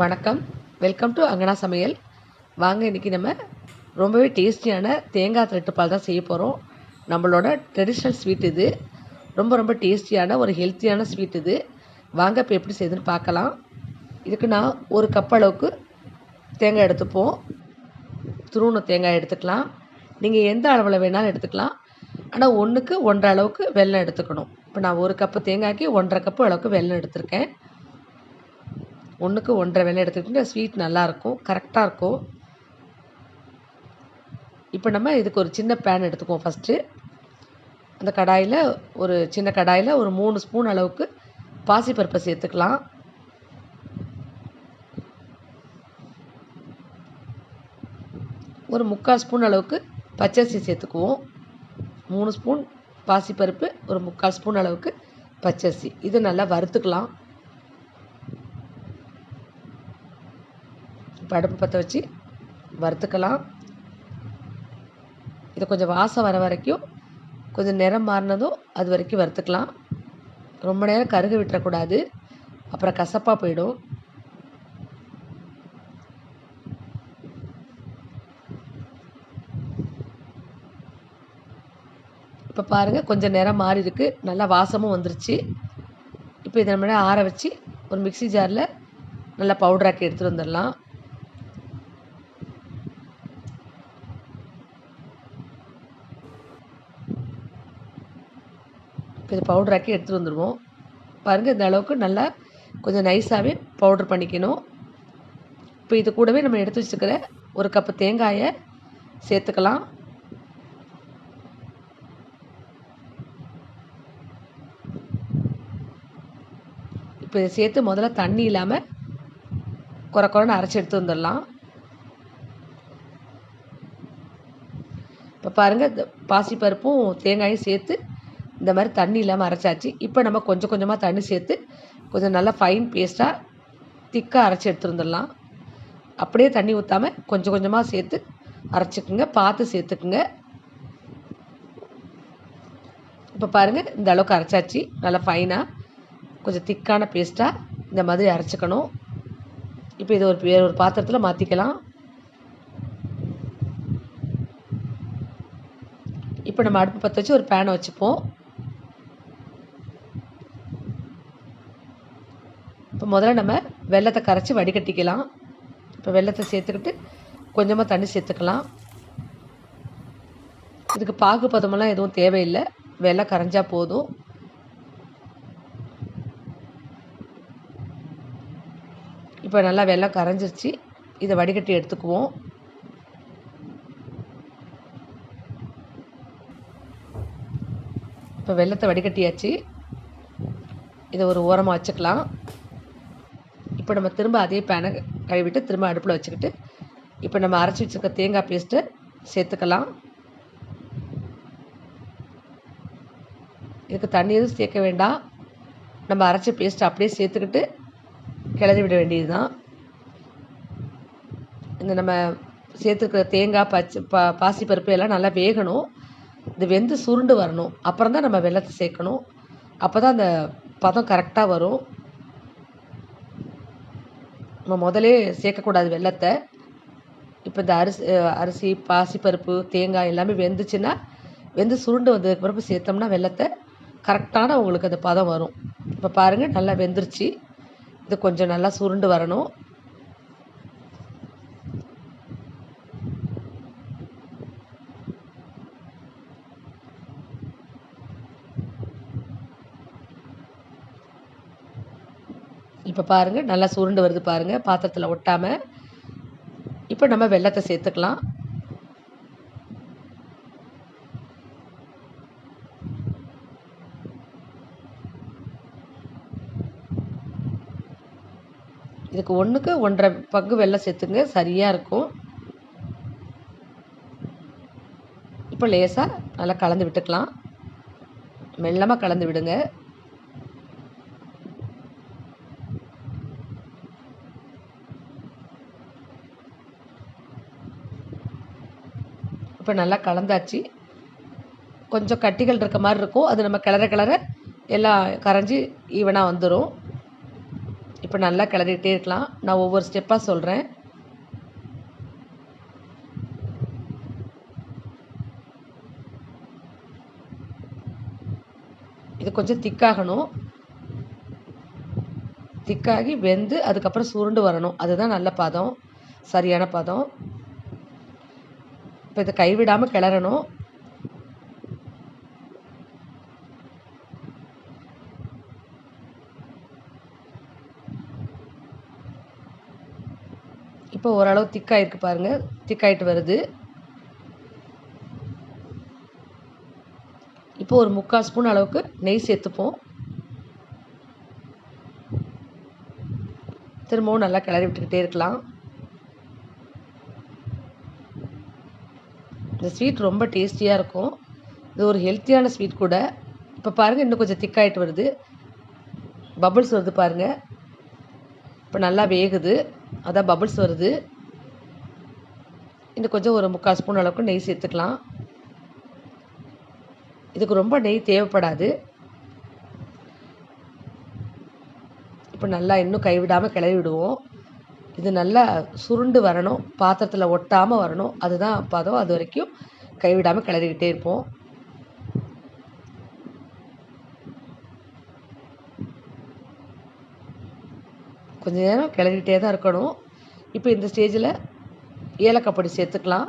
வணக்கம். Welcome to அங்கனா சமையல். வாங்க இன்றைக்கி நம்ம ரொம்பவே டேஸ்டியான தேங்காய் திரட்டுப்பால் தான் செய்ய போகிறோம் நம்மளோட ட்ரெடிஷ்னல் ஸ்வீட் இது. ரொம்ப ரொம்ப டேஸ்டியான ஒரு ஹெல்த்தியான ஸ்வீட் இது. வாங்க இப்போ எப்படி செய்யுதுன்னு பார்க்கலாம். இதுக்கு நான் ஒரு கப் அளவுக்கு தேங்காய் எடுத்துப்போம். துருண தேங்காய் எடுத்துக்கலாம். நீங்கள் எந்த அளவில் வேணாலும் எடுத்துக்கலாம். ஆனால் ஒன்றுக்கு ஒன்றரை அளவுக்கு வெல்லம் எடுத்துக்கணும். இப்போ நான் ஒரு கப்பு தேங்காய்க்கு ஒன்றரை கப்பு அளவுக்கு வெல்லம் எடுத்திருக்கேன். ஒன்றுக்கு ஒன்றரை வெள்ளை எடுத்துக்கிட்டு ஸ்வீட் நல்லாயிருக்கும் கரெக்டாக இருக்கும். இப்போ நம்ம இதுக்கு ஒரு சின்ன பேன் எடுத்துக்குவோம் ஃபஸ்ட்டு அந்த கடாயில் ஒரு சின்ன கடாயில் ஒரு மூணு ஸ்பூன் அளவுக்கு பாசிப்பருப்பை சேர்த்துக்கலாம். ஒரு முக்கால் ஸ்பூன் அளவுக்கு பச்சரிசி சேர்த்துக்குவோம். மூணு ஸ்பூன் பாசிப்பருப்பு ஒரு முக்கால் ஸ்பூன் அளவுக்கு பச்சரிசி. இது நல்லா வறுத்துக்கலாம். இப்போ அடுப்பு பற்ற வச்சு வறுத்துக்கலாம். இது கொஞ்சம் வாசம் வர வரைக்கும் கொஞ்சம் நிறம் மாறினதும் அது வரைக்கும் வறுத்துக்கலாம். ரொம்ப நேரம் கருக விட்டுறக்கூடாது. அப்புறம் கசப்பாக போயிடும். இப்போ பாருங்கள் கொஞ்சம் நேரம் மாறி இருக்கு. நல்லா வாசமும் வந்துருச்சு. இப்போ இதை நம்ம ஆற வச்சு ஒரு மிக்சி ஜாரில் நல்லா பவுடராக்கி எடுத்துகிட்டு வந்துடலாம். இப்போ இது பவுடராக்கி எடுத்துகிட்டு வந்துடுவோம் பாருங்கள் இந்த அளவுக்கு நல்லா கொஞ்சம் நைஸாகவே பவுட்ரு பண்ணிக்கணும். இப்போ இது கூடவே நம்ம எடுத்து வச்சுருக்கிற ஒரு கப்பு தேங்காயை சேர்த்துக்கலாம். இப்போ இதை சேர்த்து முதல்ல தண்ணி இல்லாமல் குறை குறைன்னு அரைச்சி எடுத்து வந்துடலாம். இப்போ பாருங்கள் பாசிப்பருப்பும் தேங்காயும் சேர்த்து இந்த மாதிரி தண்ணி இல்லாமல் அரைச்சாச்சு. இப்போ நம்ம கொஞ்சம் கொஞ்சமாக தண்ணி சேர்த்து கொஞ்சம் நல்லா ஃபைன் பேஸ்ட்டாக திக்காக அரைச்சி எடுத்துருந்துடலாம். அப்படியே தண்ணி ஊற்றாமல் கொஞ்சம் கொஞ்சமாக சேர்த்து அரைச்சிக்குங்க. பார்த்து சேர்த்துக்குங்க. இப்போ பாருங்கள் இந்த அளவுக்கு அரைச்சாச்சு. நல்லா ஃபைனாக கொஞ்சம் திக்கான பேஸ்ட்டாக இந்த மாதிரி அரைச்சிக்கணும். இப்போ இது ஒரு வேறு ஒரு பாத்திரத்தில் மாற்றிக்கலாம் இப்போ நம்ம அடுப்பு பற்ற வச்சு ஒரு பேனை வச்சுப்போம். இப்போ முதல்ல நம்ம வெள்ளத்தை கரைச்சி வடிகட்டிக்கலாம். இப்போ வெள்ளத்தை சேர்த்துக்கிட்டு கொஞ்சமாக தண்ணி சேர்த்துக்கலாம். இதுக்கு பாகு பதமெல்லாம் எதுவும் தேவையில்லை. வெள்ளம் கரைஞ்சால் போதும். இப்போ நல்லா வெள்ளம் கரைஞ்சிருச்சு. இதை வடிகட்டி எடுத்துக்குவோம். இப்போ வெள்ளத்தை வடிகட்டியாச்சு. இதை ஒரு ஓரமாக வச்சுக்கலாம். இப்போ நம்ம திரும்ப அதே பேனை கழுவிட்டு திரும்ப அடுப்பில் வச்சுக்கிட்டு இப்போ நம்ம அரைச்சி வச்சுருக்க தேங்காய் பேஸ்ட்டை சேர்த்துக்கலாம். இதுக்கு தண்ணி எதுவும் சேர்க்க வேண்டாம். நம்ம அரைச்ச பேஸ்ட்டை அப்படியே சேர்த்துக்கிட்டு கிளறி விட வேண்டியது தான் இந்த நம்ம சேர்த்துருக்கிற தேங்காய் பச்சை பா பாசிப்பருப்பு எல்லாம் நல்லா வேகணும். இது வெந்து சுருண்டு வரணும். அப்புறம் தான் நம்ம வெள்ளத்தை சேர்க்கணும். அப்போ தான் அந்த பதம் கரெக்டாக வரும். நம்ம முதலே சேர்க்கக்கூடாது வெள்ளத்தை. இப்போ இந்த அரிசி அரிசி பாசிப்பருப்பு தேங்காய் எல்லாமே வெந்துச்சுன்னா வெந்து சுருண்டு வந்ததுக்கு பிறகு சேர்த்தோம்னா வெள்ளத்தை கரெக்டான உங்களுக்கு அந்த பதம் வரும். இப்போ பாருங்கள் நல்லா வெந்துருச்சு. இது கொஞ்சம் நல்லா சுருண்டு வரணும். இப்போ பாருங்கள் நல்லா சுருண்டு வருது பாருங்கள் பாத்திரத்தில் ஒட்டாமல் இப்போ நம்ம வெள்ளத்தை சேர்த்துக்கலாம். இதுக்கு ஒன்றுக்கு ஒன்றரை பங்கு வெள்ளம் சேர்த்துங்க சரியாக இருக்கும். இப்போ லேசாக நல்லா கலந்து விட்டுக்கலாம். மெல்லமாக கலந்து விடுங்க. இப்போ நல்லா கலந்தாச்சு. கொஞ்சம் கட்டிகள் இருக்க மாதிரி இருக்கும். அது நம்ம கிளற கிளற எல்லாம் கரைஞ்சி ஈவனாக வந்துடும் இப்போ நல்லா கிளறிட்டே இருக்கலாம். நான் ஒவ்வொரு ஸ்டெப்பாக சொல்கிறேன் இது கொஞ்சம் திக்காகணும் திக்காகி வெந்து அதுக்கப்புறம் சுருண்டு வரணும். அதுதான் நல்ல பதம். சரியான பதம். இப்போ இதை கைவிடாமல் கிளறணும். இப்போ ஓரளவு திக்காயிருக்கு பாருங்கள் திக்காயிட்டு வருது. இப்போ ஒரு முக்கால் ஸ்பூன் அளவுக்கு நெய் சேர்த்துப்போம். திரும்பவும் நல்லா கிளறி விட்டுக்கிட்டே இருக்கலாம். இந்த ஸ்வீட் ரொம்ப டேஸ்டியாக இருக்கும். இது ஒரு ஹெல்த்தியான ஸ்வீட் கூட. இப்போ பாருங்கள் இன்னும் கொஞ்சம் திக்காயிட்டு வருது. பபுள்ஸ் வருது பாருங்கள் இப்போ நல்லா வேகுது. அதான் பபுள்ஸ் வருது. இன்னும் கொஞ்சம் ஒரு முக்கால் ஸ்பூன் அளவுக்கு நெய் சேர்த்துக்கலாம். இதுக்கு ரொம்ப நெய் தேவைப்படாது. இப்போ நல்லா இன்னும் கைவிடாமல் கிளறி விடுவோம் இது நல்லா சுருண்டு வரணும் பாத்திரத்தில் ஒட்டாமல் வரணும். அதுதான் பதம். அது வரைக்கும் கைவிடாமல் கிளறிக்கிட்டே இருப்போம். கொஞ்ச நேரம் கிளறிக்கிட்டே தான் இருக்கணும். இப்போ இந்த ஸ்டேஜில் ஏலக்காய் பொடி சேர்த்துக்கலாம்.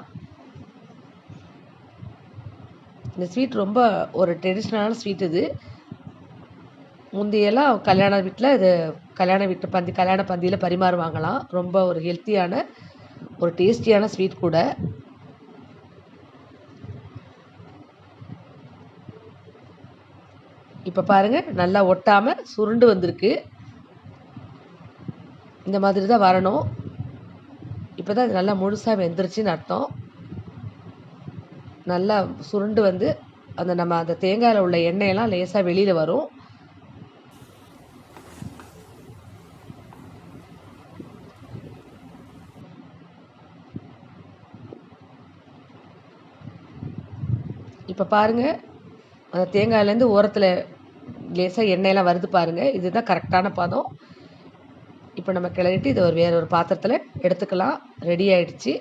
இந்த ஸ்வீட் ரொம்ப ஒரு ட்ரெடிஷ்னலான ஸ்வீட் இது. முந்தையெல்லாம் கல்யாண வீட்டில் இது கல்யாண வீட்டு பந்தி கல்யாண பந்தியில் பரிமாறுவாங்களாம் ரொம்ப ஒரு ஹெல்த்தியான ஒரு டேஸ்டியான ஸ்வீட் கூட. இப்போ பாருங்கள் நல்லா ஒட்டாமல் சுருண்டு வந்திருக்கு. இந்த மாதிரி தான் வரணும். இப்போ தான் அது நல்லா முழுசாக வெந்துருச்சுன்னு அர்த்தம். நல்லா சுருண்டு வந்து அந்த நம்ம அந்த தேங்காயில் உள்ள எண்ணெயெல்லாம் லேசாக வெளியில் வரும். இப்போ பாருங்கள் அந்த தேங்காயிலேருந்து ஓரத்தில் லேசாக எண்ணெயெல்லாம் வருது பாருங்கள் இதுதான் கரெக்டான பதம். இப்போ நம்ம கிளறிட்டு இதை ஒரு வேற ஒரு பாத்திரத்தில் எடுத்துக்கலாம். ரெடி ஆயிடுச்சு.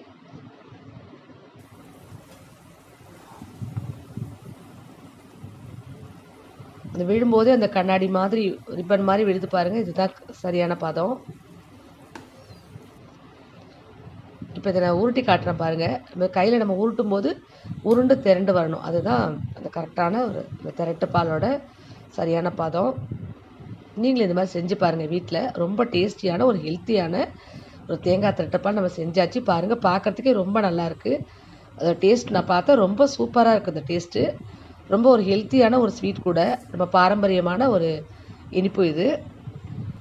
அந்த விழும்போது அந்த கண்ணாடி மாதிரி ரிப்பன் மாதிரி விழுது பாருங்கள் இதுதான் சரியான பதம். இப்போ இதை நான் உருட்டி காட்டுறேன் பாருங்கள் நம்ம கையில் நம்ம உருட்டும் போது உருண்டு திரண்டு வரணும். அதுதான் அந்த கரெக்டான ஒரு இந்த திரட்டு பாலோட சரியான பதம். நீங்களும் இந்த மாதிரி செஞ்சு பாருங்கள் வீட்டில் ரொம்ப டேஸ்டியான ஒரு ஹெல்த்தியான ஒரு தேங்காய் திரட்டப்பால் நம்ம செஞ்சாச்சு. பாருங்கள் பார்க்குறதுக்கே ரொம்ப நல்லாயிருக்கு அதோட டேஸ்ட் நான் பார்த்தா ரொம்ப சூப்பராக இருக்குது அந்த டேஸ்ட்டு. ரொம்ப ஒரு ஹெல்த்தியான ஒரு ஸ்வீட் கூட. நம்ம பாரம்பரியமான ஒரு இனிப்பு இது.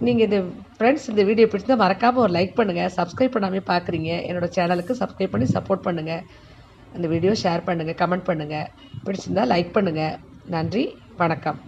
நீங்கள் இந்த ஃப்ரெண்ட்ஸ் இந்த வீடியோ பிடிச்சிருந்தால் மறக்காமல் ஒரு லைக் பண்ணுங்கள் சப்ஸ்கிரைப் பண்ணாமே பார்க்குறீங்க என்னோடய சேனலுக்கு சப்ஸ்கிரைப் பண்ணி சப்போர்ட் பண்ணுங்கள் அந்த வீடியோ ஷேர் பண்ணுங்கள் கமெண்ட் பண்ணுங்கள் பிடிச்சிருந்தா லைக் பண்ணுங்கள் நன்றி வணக்கம்.